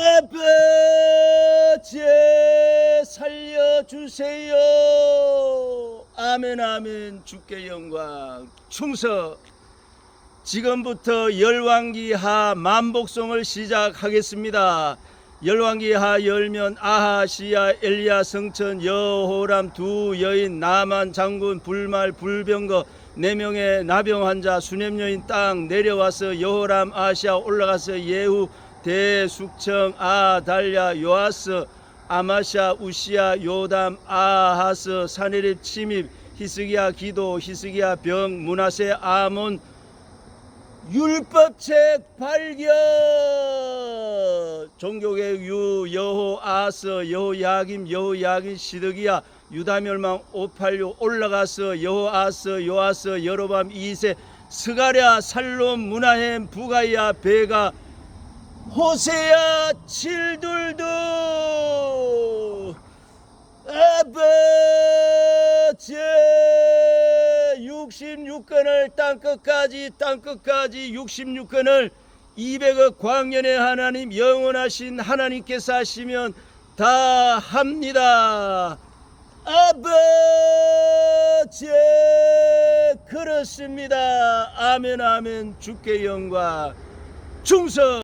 아버지 살려주세요. 아멘 아멘. 주께 영광 충성. 지금부터 열왕기 하 만복송을 시작하겠습니다. 열왕기 하 열면 아하 시야 엘리야 성천 여호람 두 여인 나만 장군 불말 불병거 네 명의 나병 환자 수냄 여인 땅 내려와서 여호람 아시아 올라가서 예후 대숙청 아달랴 요아스 아마샤 우시야 요담 아하스 사네립 침입 히스기야 기도 히스기야 병 문하세 아몬 율법책 발견! 종교개혁 유 여호 아스 여호 야김 여호 야긴 시드기야 유다 멸망 586 올라가서 여호 아스 요아스 여로밤 2세 스가랴 살롬 문하햄 부가야 베가 호세야 칠둘두. 아버지 66건을 땅끝까지 땅끝까지 66건을 200억 광년의 하나님 영원하신 하나님께서 하시면 다 합니다. 아버지 그렇습니다. 아멘 아멘. 주께 영광 충성